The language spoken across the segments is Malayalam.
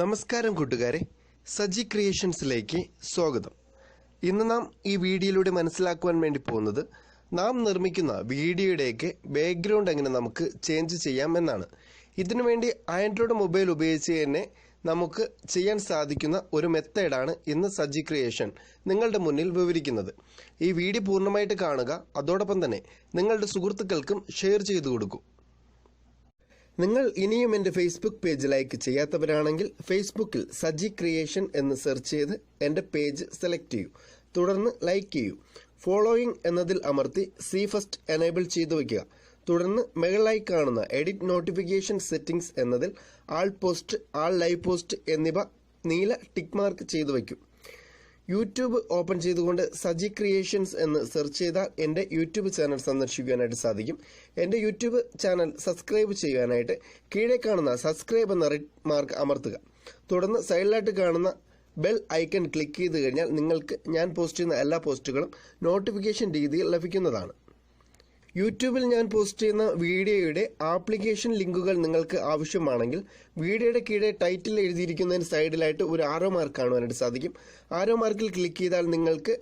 നമസ്കാരം കൂട്ടുകാരെ. സജി ക്രിയേഷൻസിലേക്ക് സ്വാഗതം. ഇന്ന് നാം ഈ വീഡിയോയിലൂടെ മനസ്സിലാക്കുവാൻ വേണ്ടി പോകുന്നത് നാം നിർമ്മിക്കുന്ന വീഡിയോയുടെയൊക്കെ ബാക്ക്ഗ്രൗണ്ട് എങ്ങനെ നമുക്ക് ചേഞ്ച് ചെയ്യാം എന്നാണ്. ഇതിനുവേണ്ടി ആൻഡ്രോയിഡ് മൊബൈൽ ഉപയോഗിച്ച് തന്നെ നമുക്ക് ചെയ്യാൻ സാധിക്കുന്ന ഒരു മെത്തേഡാണ് ഇന്ന് സജി ക്രിയേഷൻ. നിങ്ങളുടെ മുന്നിൽ വിവരിക്കുന്നത്. ഈ വീഡിയോ പൂർണമായിട്ട് കാണുക അതോടൊപ്പം തന്നെ നിങ്ങളുടെ സുഹൃത്തുക്കൾക്കും ഷെയർ ചെയ്തു കൊടുക്കൂ. നിങ്ങൾ ഇനിയും എന്റെ ഫേസ്ബുക്ക് പേജ് ലൈക്ക് ചെയ്യാത്തവരാണെങ്കിൽ ഫേസ്ബുക്കിൽ സജി ക്രിയേഷൻ എന്ന് സെർച്ച് ചെയ്ത് എന്റെ പേജ് സെലക്ട് ചെയ്യൂ. തുടർന്ന് ലൈക്ക് ചെയ്യൂ. ഫോളോയിങ് എന്നതിൽ അമർത്തി സി ഫസ്റ്റ് എനേബിൾ ചെയ്തു വയ്ക്കുക. തുടർന്ന് മുകളിലായി കാണുന്ന എഡിറ്റ് നോട്ടിഫിക്കേഷൻ സെറ്റിംഗ്സ് എന്നതിൽ all post all live post എന്നിവ നീല ടിക്ക് മാർക്ക് ചെയ്തു വയ്ക്കും. യൂട്യൂബ് ഓപ്പൺ ചെയ്തുകൊണ്ട് സജി ക്രിയേഷൻസ് എന്ന് സെർച്ച് ചെയ്താൽ എന്റെ യൂട്യൂബ് ചാനൽ സന്ദർശിക്കുവാനായിട്ട് സാധിക്കും. എന്റെ യൂട്യൂബ് ചാനൽ സബ്സ്ക്രൈബ് ചെയ്യുവാനായിട്ട് കീഴെ കാണുന്ന സബ്സ്ക്രൈബ് എന്ന റെഡ് മാർക്ക് അമർത്തുക. തുടർന്ന് സൈഡിലായിട്ട് കാണുന്ന ബെൽ ഐക്കൺ ക്ലിക്ക് ചെയ്ത് കഴിഞ്ഞാൽ നിങ്ങൾക്ക് ഞാൻ പോസ്റ്റ് ചെയ്യുന്ന എല്ലാ പോസ്റ്റുകളും നോട്ടിഫിക്കേഷൻ രീതിയിൽ ലഭിക്കുന്നതാണ്. യൂട്യൂബിൽ ഞാൻ പോസ്റ്റ് ചെയ്യുന്ന വീഡിയോയുടെ ആപ്ലിക്കേഷൻ ലിങ്കുകൾ നിങ്ങൾക്ക് ആവശ്യമാണെങ്കിൽ വീഡിയോയുടെ കീഴെ ടൈറ്റിൽ എഴുതിയിരിക്കുന്നതിന് സൈഡിലായിട്ട് ഒരു ആരോ മാർക്ക് കാണുവാനായിട്ട് സാധിക്കും. ആരോ മാർക്കിൽ ക്ലിക്ക് ചെയ്താൽ നിങ്ങൾക്ക്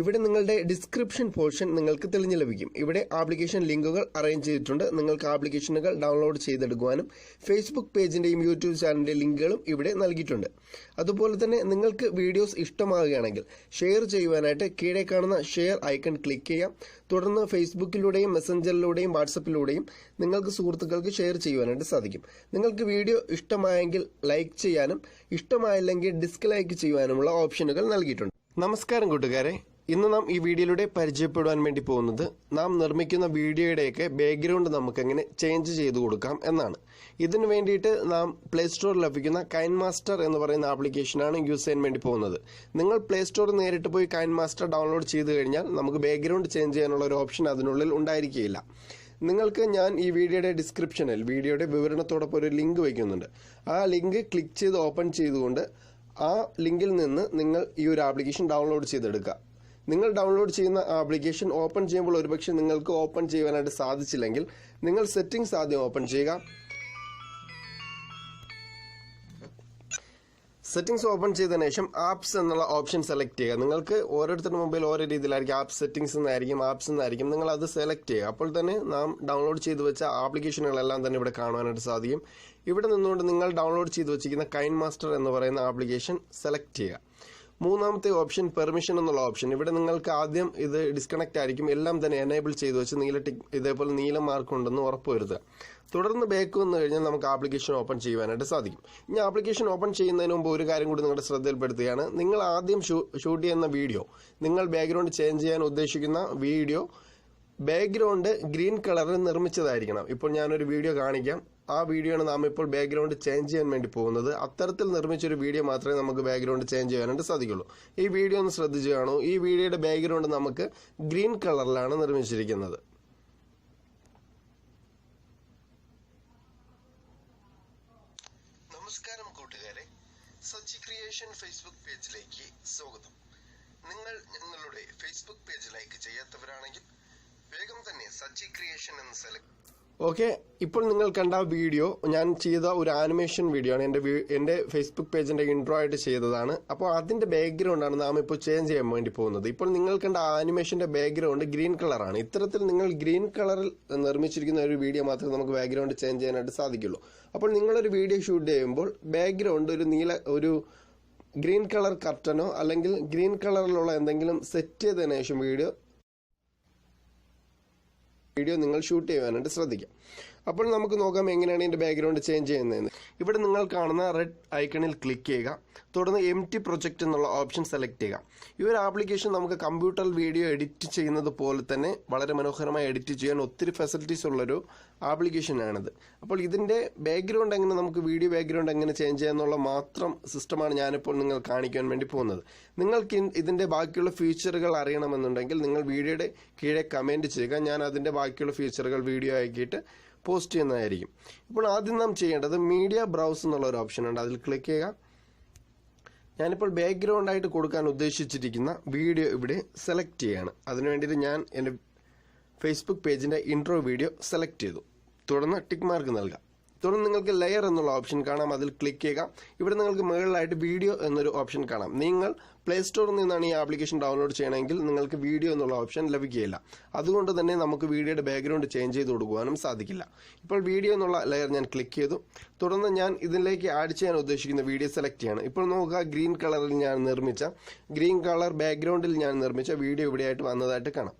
ഇവിടെ നിങ്ങളുടെ ഡിസ്ക്രിപ്ഷൻ പോർഷൻ നിങ്ങൾക്ക് തെളിഞ്ഞു ലഭിക്കും. ഇവിടെ ആപ്ലിക്കേഷൻ ലിങ്കുകൾ അറേഞ്ച് ചെയ്തിട്ടുണ്ട്. നിങ്ങൾക്ക് ആപ്ലിക്കേഷനുകൾ ഡൗൺലോഡ് ചെയ്തെടുക്കുവാനും ഫേസ്ബുക്ക് പേജിന്റെയും യൂട്യൂബ് ചാനലിന്റെ ലിങ്കുകളും ഇവിടെ നൽകിയിട്ടുണ്ട്. അതുപോലെ തന്നെ നിങ്ങൾക്ക് വീഡിയോസ് ഇഷ്ടമാവുകയാണെങ്കിൽ ഷെയർ ചെയ്യുവാനായിട്ട് കീഴെ കാണുന്ന ഷെയർ ഐക്കൺ ക്ലിക്ക് ചെയ്യാം. തുടർന്ന് ഫേസ്ബുക്കിലൂടെയും മെസ്സഞ്ചറിലൂടെയും വാട്സപ്പിലൂടെയും നിങ്ങൾക്ക് സുഹൃത്തുക്കൾക്ക് ഷെയർ ചെയ്യുവാനായിട്ട് സാധിക്കും. നിങ്ങൾക്ക് വീഡിയോ ഇഷ്ടമായെങ്കിൽ ലൈക്ക് ചെയ്യാനും ഇഷ്ടമായില്ലെങ്കിൽ ഡിസ്ലൈക്ക് ചെയ്യുവാനുമുള്ള ഓപ്ഷനുകൾ നൽകിയിട്ടുണ്ട്. നമസ്കാരം കൂട്ടുകാരെ. ഇന്ന് നാം ഈ വീഡിയോയിലൂടെ പരിചയപ്പെടുവാൻ വേണ്ടി പോകുന്നത് നാം നിർമ്മിക്കുന്ന വീഡിയോയുടെയൊക്കെ ബാക്ക്ഗ്രൗണ്ട് നമുക്ക് എങ്ങനെ ചേഞ്ച് ചെയ്ത് കൊടുക്കാം എന്നാണ്. ഇതിന് വേണ്ടിയിട്ട് നാം പ്ലേ സ്റ്റോറിൽ ലഭിക്കുന്ന കൈൻ മാസ്റ്റർ എന്ന് പറയുന്ന ആപ്ലിക്കേഷനാണ് യൂസ് ചെയ്യാൻ വേണ്ടി പോകുന്നത്. നിങ്ങൾ പ്ലേ സ്റ്റോറിൽ നേരിട്ട് പോയി കൈൻ മാസ്റ്റർ ഡൗൺലോഡ് ചെയ്ത് കഴിഞ്ഞാൽ നമുക്ക് ബാക്ക്ഗ്രൗണ്ട് ചേഞ്ച് ചെയ്യാനുള്ള ഒരു ഓപ്ഷൻ അതിനുള്ളിൽ ഉണ്ടായിരിക്കുകയില്ല. നിങ്ങൾക്ക് ഞാൻ ഈ വീഡിയോയുടെ ഡിസ്ക്രിപ്ഷനിൽ വീഡിയോയുടെ വിവരണത്തോടൊപ്പം ഒരു ലിങ്ക് വയ്ക്കുന്നുണ്ട്. ആ ലിങ്ക് ക്ലിക്ക് ചെയ്ത് ഓപ്പൺ ചെയ്തുകൊണ്ട് ആ ലിങ്കിൽ നിന്ന് നിങ്ങൾ ഈ ഒരു ആപ്ലിക്കേഷൻ ഡൗൺലോഡ് ചെയ്തെടുക്കുക. നിങ്ങൾ ഡൗൺലോഡ് ചെയ്യുന്ന ആപ്ലിക്കേഷൻ ഓപ്പൺ ചെയ്യുമ്പോൾ ഒരുപക്ഷെ നിങ്ങൾക്ക് ഓപ്പൺ ചെയ്യുവാനായിട്ട് സാധിച്ചില്ലെങ്കിൽ നിങ്ങൾ സെറ്റിംഗ്സ് ആദ്യം ഓപ്പൺ ചെയ്യുക. സെറ്റിംഗ്സ് ഓപ്പൺ ചെയ്തതിനു ശേഷം ആപ്സ് എന്നുള്ള ഓപ്ഷൻ സെലക്ട് ചെയ്യുക. നിങ്ങൾക്ക് ഓരോരുത്തരുടെ മൊബൈൽ ഓരോ രീതിയിലായിരിക്കും ആപ്പ് സെറ്റിംഗ്സ് എന്നായിരിക്കും ആപ്സ് എന്നായിരിക്കും. നിങ്ങൾ അത് സെലക്ട് ചെയ്യുക. അപ്പോൾ തന്നെ നാം ഡൗൺലോഡ് ചെയ്ത് വെച്ച ആപ്ലിക്കേഷനുകളെല്ലാം തന്നെ ഇവിടെ കാണുവാനായിട്ട് സാധിക്കും. ഇവിടെ നിന്നുകൊണ്ട് നിങ്ങൾ ഡൗൺലോഡ് ചെയ്ത് വെച്ചിരിക്കുന്ന കൈൻ മാസ്റ്റർ എന്ന് പറയുന്ന ആപ്ലിക്കേഷൻ സെലക്ട് ചെയ്യുക. മൂന്നാമത്തെ ഓപ്ഷൻ പെർമിഷൻ എന്നുള്ള ഓപ്ഷൻ. ഇവിടെ നിങ്ങൾക്ക് ആദ്യം ഇത് ഡിസ്കണക്ട് ആയിരിക്കും. എല്ലാം തന്നെ എനേബിൾ ചെയ്തു വെച്ച് നീല ടിക് ഇതേപോലെ നീല മാർക്ക് ഉണ്ടെന്ന് ഉറപ്പുവരുത്തുക. തുടർന്ന് ബാക്ക് വന്നു കഴിഞ്ഞാൽ നമുക്ക് ആപ്ലിക്കേഷൻ ഓപ്പൺ ചെയ്യുവാനായിട്ട് സാധിക്കും. ഇനി ആപ്ലിക്കേഷൻ ഓപ്പൺ ചെയ്യുന്നതിന് മുമ്പ് ഒരു കാര്യം കൂടി നിങ്ങളുടെ ശ്രദ്ധയിൽപ്പെടുത്തുകയാണ്. നിങ്ങൾ ആദ്യം ഷൂട്ട് ചെയ്യുന്ന വീഡിയോ നിങ്ങൾ ബാക്ക്ഗ്രൗണ്ട് ചേഞ്ച് ചെയ്യാൻ ഉദ്ദേശിക്കുന്ന വീഡിയോ ബാക്ക്ഗ്രൗണ്ട് ഗ്രീൻ കളറിൽ നിർമ്മിച്ചതായിരിക്കണം. ഇപ്പോൾ ഞാനൊരു വീഡിയോ കാണിക്കാം. ആ വീഡിയോ ആണ് നാം ഇപ്പോൾ ബാക്ക്ഗ്രൗണ്ട് ചേഞ്ച് ചെയ്യാൻ വേണ്ടി പോകുന്നത്. അത്തരത്തിൽ നിർമ്മിച്ചൊരു വീഡിയോ മാത്രമേ നമുക്ക് ബാക്ക്ഗ്രൗണ്ട് ചേഞ്ച് ചെയ്യാനായിട്ട് സാധിക്കുള്ളൂ. ഈ വീഡിയോ ഒന്ന് ശ്രദ്ധിച്ചു കാണൂ. ഈ വീഡിയോയുടെ ബാക്ക്ഗ്രൗണ്ട് നമുക്ക് ഗ്രീൻ കളറിലാണ് നിർമ്മിച്ചിരിക്കുന്നത്. നമസ്കാരം കൂട്ടുകാരെ. സച്ചി ക്രിയേഷൻ ഫേസ്ബുക്ക് പേജിലേക്ക് സ്വാഗതം. നിങ്ങൾ ഞങ്ങളുടെ ഫേസ്ബുക്ക് പേജ് ലൈക്ക് ചെയ്യാത്തവരാണെങ്കിൽ വേഗം തന്നെ സച്ചി ക്രിയേഷൻ എന്ന് സെലക്ട് ഓക്കെ ഇപ്പോൾ നിങ്ങൾ കണ്ട വീഡിയോ ഞാൻ ചെയ്ത ഒരു ആനിമേഷൻ വീഡിയോ ആണ്. എന്റെ എന്റെ ഫേസ്ബുക്ക് പേജിന്റെ ഇൻട്രോ ആയിട്ട് ചെയ്തതാണ്. അപ്പോൾ അതിന്റെ ബാക്ക്ഗ്രൗണ്ടാണ് നാം ഇപ്പോൾ ചേഞ്ച് ചെയ്യാൻ വേണ്ടി പോകുന്നത്. ഇപ്പോൾ നിങ്ങൾ കണ്ട ആനിമേഷന്റെ ബാക്ക്ഗ്രൗണ്ട് ഗ്രീൻ കളറാണ് ഇത്തരത്തിൽ നിങ്ങൾ ഗ്രീൻ കളറിൽ നിർമ്മിച്ചിരിക്കുന്ന ഒരു വീഡിയോ മാത്രമേ നമുക്ക് ബാക്ക്ഗ്രൗണ്ട് ചേഞ്ച് ചെയ്യാനായിട്ട് സാധിക്കുള്ളൂ. അപ്പോൾ നിങ്ങളൊരു വീഡിയോ ഷൂട്ട് ചെയ്യുമ്പോൾ ബാക്ക്ഗ്രൗണ്ട് ഒരു നീല ഒരു ഗ്രീൻ കളർ കർട്ടനോ അല്ലെങ്കിൽ ഗ്രീൻ കളറിലുള്ള എന്തെങ്കിലും സെറ്റ് ചെയ്തതിനു ശേഷം വീഡിയോ വീഡിയോ നിങ്ങൾ ഷൂട്ട് ചെയ്യുവാനായിട്ട് ശ്രദ്ധിക്കാം. അപ്പോൾ നമുക്ക് നോക്കാം എങ്ങനെയാണ് ഇതിന്റെ ബാക്ക്ഗ്രൗണ്ട് ചേഞ്ച് ചെയ്യുന്നതെന്ന്. ഇവിടെ നിങ്ങൾ കാണുന്ന റെഡ് ഐക്കണിൽ ക്ലിക്ക് ചെയ്യുക. തുടർന്ന് എം ടി പ്രൊജക്റ്റ് എന്നുള്ള ഓപ്ഷൻ സെലക്ട് ചെയ്യുക. ഈ ഒരു ആപ്ലിക്കേഷൻ നമുക്ക് കമ്പ്യൂട്ടറിൽ വീഡിയോ എഡിറ്റ് ചെയ്യുന്നത് പോലെ തന്നെ വളരെ മനോഹരമായി എഡിറ്റ് ചെയ്യാൻ ഒത്തിരി ഫെസിലിറ്റീസ് ഉള്ളൊരു ആപ്ലിക്കേഷനാണിത് അപ്പോൾ ഇതിന്റെ ബാക്ക്ഗ്രൗണ്ട് എങ്ങനെ നമുക്ക് വീഡിയോ ബാക്ക്ഗ്രൗണ്ട് എങ്ങനെ ചേഞ്ച് ചെയ്യാന്നുള്ള മാത്രം സിസ്റ്റമാണ് ഞാനിപ്പോൾ നിങ്ങൾ കാണിക്കാൻ വേണ്ടി പോകുന്നത്. നിങ്ങൾക്ക് ഇതിന്റെ ബാക്കിയുള്ള ഫീച്ചറുകൾ അറിയണമെന്നുണ്ടെങ്കിൽ നിങ്ങൾ വീഡിയോയുടെ കീഴെ കമന്റ് ചെയ്യുക. ഞാൻ അതിന്റെ ബാക്കിയുള്ള ഫീച്ചറുകൾ വീഡിയോ ആക്കിയിട്ട് പോസ്റ്റ് ചെയ്യുന്നതായിരിക്കും ഇപ്പോൾ ആദ്യം നാം ചെയ്യേണ്ടത് മീഡിയ ബ്രൗസ് എന്നുള്ള ഒരു ഓപ്ഷൻ ഉണ്ട്. അതിൽ ക്ലിക്ക് ചെയ്യുക. ഞാനിപ്പോൾ ബാക്ക്ഗ്രൗണ്ട് ആയിട്ട് കൊടുക്കാൻ ഉദ്ദേശിച്ചിരിക്കുന്ന വീഡിയോ ഇവിടെ സെലക്ട് ചെയ്യാണ്. അതിനു വേണ്ടിയിട്ട് ഞാൻ എന്റെ ഫേസ്ബുക്ക് പേജിന്റെ ഇൻട്രോ വീഡിയോ സെലക്ട് ചെയ്തു. തുടർന്ന് ടിക്ക് മാർക്ക് നൽകാം. തുടർന്ന് നിങ്ങൾക്ക് ലെയർ എന്നുള്ള ഓപ്ഷൻ കാണാം. അതിൽ ക്ലിക്ക് ചെയ്യുക. ഇവിടെ നിങ്ങൾക്ക് മുകളിലായിട്ട് വീഡിയോ എന്നൊരു ഓപ്ഷൻ കാണാം. നിങ്ങൾ പ്ലേ സ്റ്റോറിൽ നിന്നാണ് ഈ ആപ്ലിക്കേഷൻ ഡൗൺലോഡ് ചെയ്യണമെങ്കിൽ നിങ്ങൾക്ക് വീഡിയോ എന്നുള്ള ഓപ്ഷൻ ലഭിക്കുകയില്ല. അതുകൊണ്ട് തന്നെ നമുക്ക് വീഡിയോയുടെ ബാക്ക്ഗ്രൗണ്ട് ചേഞ്ച് ചെയ്ത് കൊടുക്കുവാനും സാധിക്കില്ല. ഇപ്പോൾ വീഡിയോ എന്നുള്ള ലെയർ ഞാൻ ക്ലിക്ക് ചെയ്തു. തുടർന്ന് ഞാൻ ഇതിലേക്ക് ആഡ് ചെയ്യാൻ ഉദ്ദേശിക്കുന്ന വീഡിയോ സെലക്ട് ചെയ്യണം. ഇപ്പോൾ നോക്കുക ഗ്രീൻ കളറിൽ ഞാൻ നിർമ്മിച്ച ഗ്രീൻ കളർ ബാക്ക്ഗ്രൗണ്ടിൽ ഞാൻ നിർമ്മിച്ച വീഡിയോ ഇവിടെയായിട്ട് വന്നതായിട്ട് കാണാം.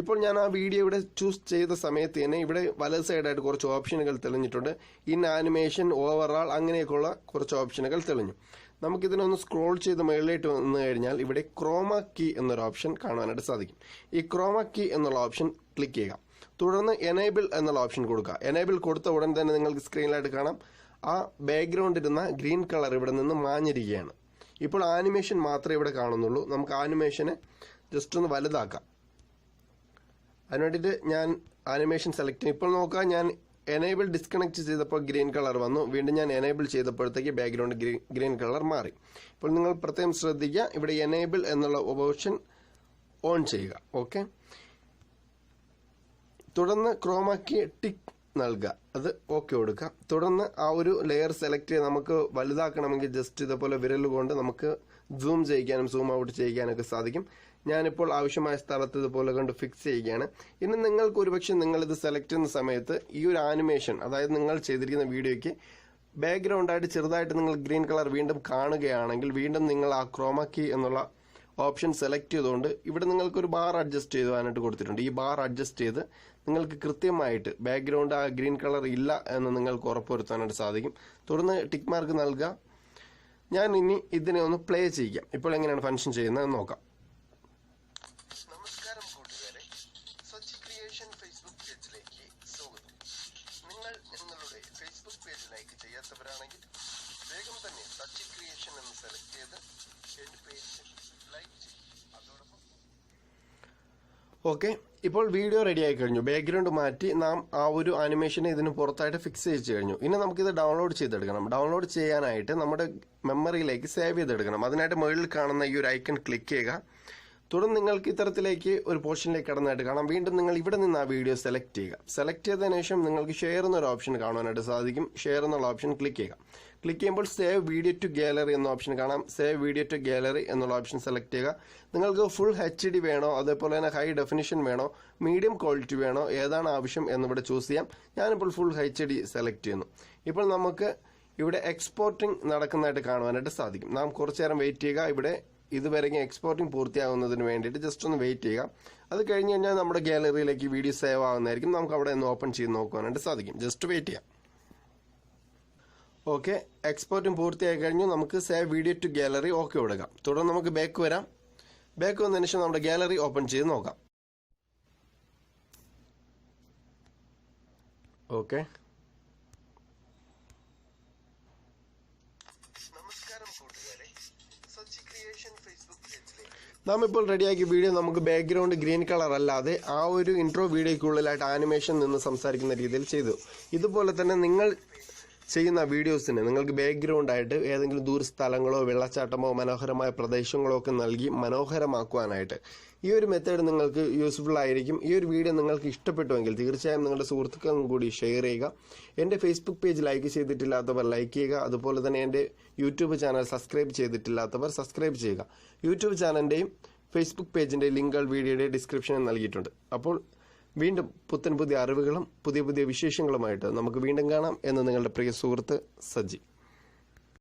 ഇപ്പോൾ ഞാൻ ആ വീഡിയോ ഇവിടെ ചൂസ് ചെയ്ത സമയത്ത് തന്നെ ഇവിടെ വലത് സൈഡായിട്ട് കുറച്ച് ഓപ്ഷനുകൾ തെളിഞ്ഞിട്ടുണ്ട്. ഇൻ ആനിമേഷൻ ഓവറാൾ അങ്ങനെയൊക്കെയുള്ള കുറച്ച് ഓപ്ഷനുകൾ തെളിഞ്ഞു. നമുക്കിതിനൊന്ന് സ്ക്രോൾ ചെയ്ത് മുകളിലേക്ക് വന്നു കഴിഞ്ഞാൽ ഇവിടെ ക്രോമ കീ എന്നൊരു ഓപ്ഷൻ കാണാനായിട്ട് സാധിക്കും. ഈ ക്രോമ കീ എന്നുള്ള ഓപ്ഷൻ ക്ലിക്ക് ചെയ്യുക. തുടർന്ന് എനേബിൾ എന്നുള്ള ഓപ്ഷൻ കൊടുക്കുക. എനേബിൾ കൊടുത്ത ഉടൻ തന്നെ നിങ്ങൾക്ക് സ്ക്രീനിലായിട്ട് കാണാം. ആ ബാക്ക്ഗ്രൗണ്ട് ഇരുന്ന ഗ്രീൻ കളർ ഇവിടെ നിന്ന് മാഞ്ഞിരിക്കുകയാണ്. ഇപ്പോൾ ആനിമേഷൻ മാത്രമേ ഇവിടെ കാണുന്നുള്ളൂ. നമുക്ക് ആനിമേഷനെ ജസ്റ്റ് ഒന്ന് വലുതാക്കാം. അതിന് വേണ്ടിയിട്ട് ഞാൻ ആനിമേഷൻ സെലക്ട് ചെയ്യും. ഇപ്പോൾ നോക്കുക ഞാൻ എനേബിൾ ഡിസ്കണക്ട് ചെയ്തപ്പോൾ ഗ്രീൻ കളർ വന്നു. വീണ്ടും ഞാൻ എനേബിൾ ചെയ്തപ്പോഴത്തേക്ക് ബാക്ക്ഗ്രൗണ്ട് ഗ്രീൻ കളർ മാറി. ഇപ്പോൾ നിങ്ങൾ പ്രത്യേകം ശ്രദ്ധിക്കുക. ഇവിടെ എനേബിൾ എന്നുള്ള ഓപ്ഷൻ ഓൺ ചെയ്യുക. ഓക്കെ തുടർന്ന് ക്രോമാക്കി ടിക്ക് നൽകുക. അത് ഓക്കെ കൊടുക്കുക. തുടർന്ന് ആ ഒരു ലെയർ സെലക്ട് ചെയ്ത് നമുക്ക് വലുതാക്കണമെങ്കിൽ ജസ്റ്റ് ഇതുപോലെ വിരൽ കൊണ്ട് നമുക്ക് സൂം ചെയ്യിക്കാനും സൂം ഔട്ട് ചെയ്യിക്കാനൊക്കെ സാധിക്കും. ഞാനിപ്പോൾ ആവശ്യമായ സ്ഥലത്ത് ഇതുപോലെ കണ്ട് ഫിക്സ് ചെയ്യുകയാണ്. ഇനി നിങ്ങൾക്ക് ഒരുപക്ഷെ നിങ്ങൾ ഇത് സെലക്ട് ചെയ്യുന്ന സമയത്ത് ഈ ഒരു ആനിമേഷൻ അതായത് നിങ്ങൾ ചെയ്തിരിക്കുന്ന വീഡിയോയ്ക്ക് ബാക്ക്ഗ്രൗണ്ടായിട്ട് ചെറുതായിട്ട് നിങ്ങൾ ഗ്രീൻ കളർ വീണ്ടും കാണുകയാണെങ്കിൽ വീണ്ടും നിങ്ങൾ ആ ക്രോമ കീ എന്നുള്ള ഓപ്ഷൻ സെലക്ട് ചെയ്തുകൊണ്ട് ഇവിടെ നിങ്ങൾക്ക് ഒരു ബാർ അഡ്ജസ്റ്റ് ചെയ്യുവാനായിട്ട് കൊടുത്തിട്ടുണ്ട്. ഈ ബാർ അഡ്ജസ്റ്റ് ചെയ്ത് നിങ്ങൾക്ക് കൃത്യമായിട്ട് ബാക്ക്ഗ്രൗണ്ട് ആ ഗ്രീൻ കളർ ഇല്ല എന്ന് നിങ്ങൾക്ക് ഉറപ്പുവരുത്താനായിട്ട് സാധിക്കും. തുടർന്ന് ടിക്ക് മാർക്ക് നൽകുക. ഞാൻ ഇനി ഇതിനെ ഒന്ന് പ്ലേ ചെയ്യാം. ഇപ്പോൾ എങ്ങനെയാണ് ഫംഗ്ഷൻ ചെയ്യുന്നത് നോക്കാം. ഓക്കെ. ഇപ്പോൾ വീഡിയോ റെഡി ആയി കഴിഞ്ഞു. ബാക്ക്ഗ്രൗണ്ട് മാറ്റി നാം ആ ഒരു ആനിമേഷനെ ഇതിന് പുറത്തായിട്ട് ഫിക്സ് ചെയ്ത് കഴിഞ്ഞു. ഇനി നമുക്കിത് ഡൗൺലോഡ് ചെയ്തെടുക്കണം. ഡൗൺലോഡ് ചെയ്യാനായിട്ട് നമ്മുടെ മെമ്മറിയിലേക്ക് സേവ് ചെയ്തെടുക്കണം. അതിനായിട്ട് മുകളിൽ കാണുന്ന ഈ ഒരു ഐക്കൺ ക്ലിക്ക് ചെയ്യുക. തുടർന്ന് നിങ്ങൾക്ക് ഇത്തരത്തിലേക്ക് ഒരു പോർഷനിലേക്ക് കടന്നായിട്ട് കാണാം. വീണ്ടും നിങ്ങൾ ഇവിടെ നിന്ന് ആ വീഡിയോ സെലക്ട് ചെയ്യുക. സെലക്ട് ചെയ്തതിനു ശേഷം നിങ്ങൾക്ക് ഷെയർ എന്നൊരു ഓപ്ഷൻ കാണാനായിട്ട് സാധിക്കും. ഷെയർ എന്നുള്ള ഓപ്ഷൻ ക്ലിക്ക് ചെയ്യുക. ക്ലിക്ക് ചെയ്യുമ്പോൾ സേവ് വീഡിയോ ടു ഗാലറി എന്ന ഓപ്ഷൻ കാണാം. സേവ് വീഡിയോ ടു ഗാലറി എന്നുള്ള ഓപ്ഷൻ സെലക്ട് ചെയ്യുക. നിങ്ങൾക്ക് ഫുൾ എച്ച് ഡി വേണോ അതേപോലെ തന്നെ ഹൈ ഡെഫിനിഷൻ വേണോ മീഡിയം ക്വാളിറ്റി വേണോ ഏതാണ് ആവശ്യം എന്നിവിടെ ചൂസ് ചെയ്യാം. ഞാനിപ്പോൾ ഫുൾ എച്ച് ഡി സെലക്ട് ചെയ്യുന്നു. ഇപ്പോൾ നമുക്ക് ഇവിടെ എക്സ്പോർട്ടിംഗ് നടക്കുന്നതായിട്ട് കാണുവാനായിട്ട് സാധിക്കും. നാം കുറച്ചു നേരം വെയിറ്റ് ചെയ്യുക. ഇവിടെ ഇതുവരെ എക്സ്പോർട്ടിംഗ് പൂർത്തിയാകുന്നതിന് വേണ്ടിയിട്ട് ജസ്റ്റ് ഒന്ന് വെയിറ്റ് ചെയ്യുക. അത് കഴിഞ്ഞ് കഴിഞ്ഞാൽ നമ്മുടെ ഗാലറിയിലേക്ക് വീഡിയോ സേവ് ആകുന്നതായിരിക്കും നമുക്ക് അവിടെ ഒന്ന് ഓപ്പൺ ചെയ്ത് നോക്കുവാനായിട്ട് സാധിക്കും. ജസ്റ്റ് വെയിറ്റ് ചെയ്യാം. ഓക്കെ. എക്സ്പോർട്ടും പൂർത്തിയായി കഴിഞ്ഞു. നമുക്ക് save video to gallery okay കൊടുക്കാം തുടർന്ന് നമുക്ക് ബാക്ക് വരാം. ബാക്ക് വന്നതിന് ശേഷം നമ്മുടെ ഗാലറി ഓപ്പൺ ചെയ്ത് നോക്കാം. ഓക്കെ. നമസ്കാരം കൂട്ടുകാരെ. സച്ചി ക്രിയേഷൻ ഫേസ്ബുക്ക് പേജിലേക്ക്. നാം ഇപ്പോൾ റെഡിയാക്കിയ വീഡിയോ നമുക്ക് ബാക്ക്ഗ്രൗണ്ട് ഗ്രീൻ കളർ അല്ലാതെ ആ ഒരു ഇൻട്രോ വീഡിയോയ്ക്കുള്ളിലായിട്ട് ആനിമേഷൻ നിന്ന് സംസാരിക്കുന്ന രീതിയിൽ ചെയ്തു. ഇതുപോലെ തന്നെ നിങ്ങൾ ചെയ്യുന്ന വീഡിയോസിന് നിങ്ങൾക്ക് ബാക്ക്ഗ്രൗണ്ട് ആയിട്ട് ഏതെങ്കിലും ദൂര സ്ഥലങ്ങളോ വെള്ളച്ചാട്ടമോ മനോഹരമായ പ്രദേശങ്ങളോ ഒക്കെ നൽകി മനോഹരമാക്കുവാനായിട്ട് ഈ ഒരു മെത്തേഡ് നിങ്ങൾക്ക് യൂസ്ഫുൾ ആയിരിക്കും. ഈ ഒരു വീഡിയോ നിങ്ങൾക്ക് ഇഷ്ടപ്പെട്ടുവെങ്കിൽ തീർച്ചയായും നിങ്ങളുടെ സുഹൃത്തുക്കളും കൂടി ഷെയർ ചെയ്യുക. എന്റെ ഫേസ്ബുക്ക് പേജ് ലൈക്ക് ചെയ്തിട്ടില്ലാത്തവർ ലൈക്ക് ചെയ്യുക. അതുപോലെ തന്നെ എന്റെ യൂട്യൂബ് ചാനൽ സബ്സ്ക്രൈബ് ചെയ്തിട്ടില്ലാത്തവർ സബ്സ്ക്രൈബ് ചെയ്യുക. യൂട്യൂബ് ചാനലിന്റെയും ഫേസ്ബുക്ക് പേജിന്റെ ലിങ്കുകൾ വീഡിയോയുടെ ഡിസ്ക്രിപ്ഷനിൽ നൽകിയിട്ടുണ്ട്. അപ്പോൾ വീണ്ടും പുത്തൻ പുതിയ അറിവുകളും പുതിയ പുതിയ വിശേഷങ്ങളുമായിട്ട് നമുക്ക് വീണ്ടും കാണാം എന്ന് നിങ്ങളുടെ പ്രിയ സുഹൃത്ത് സജി.